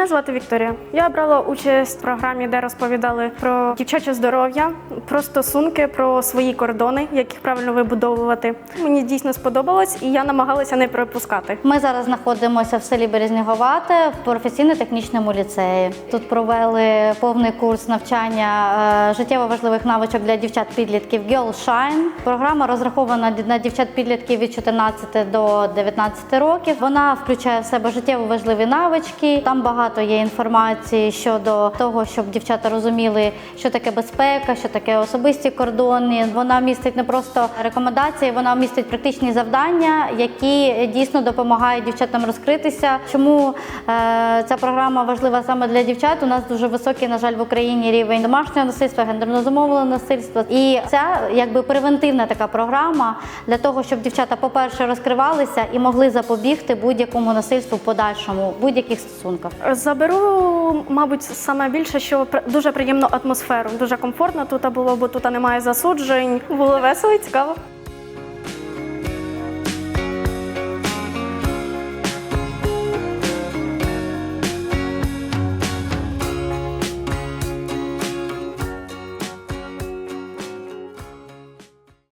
Мене звати Вікторія. Я брала участь в програмі, де розповідали про дівчаче здоров'я, про стосунки, про свої кордони, як їх правильно вибудовувати. Мені дійсно сподобалось, і я намагалася не пропускати. Ми зараз знаходимося в селі Березняговате в професійно-технічному ліцеї. Тут провели повний курс навчання е, життєво важливих навичок для дівчат-підлітків Girl Shine. Програма розрахована на дівчат-підлітків від 14 до 19 років. Вона включає в себе життєво важливі навички. Там багато є інформації щодо того, щоб дівчата розуміли, що таке безпека, що таке особисті кордони. Вона містить не просто рекомендації, вона містить практичні завдання, які дійсно допомагають дівчатам розкритися. Чому е, ця програма важлива саме для дівчат? У нас дуже високий, на жаль, в Україні рівень домашнього насильства, гендерно зумовленого насильства. І ця якби превентивна така програма для того, щоб дівчата, по-перше, розкривалися і могли запобігти будь-якому насильству в подальшому, будь-яких стосунках. Заберу, мабуть, саме більше, що дуже приємну атмосферу. Дуже комфортно тут було, бо тут немає засуджень. Було весело і цікаво.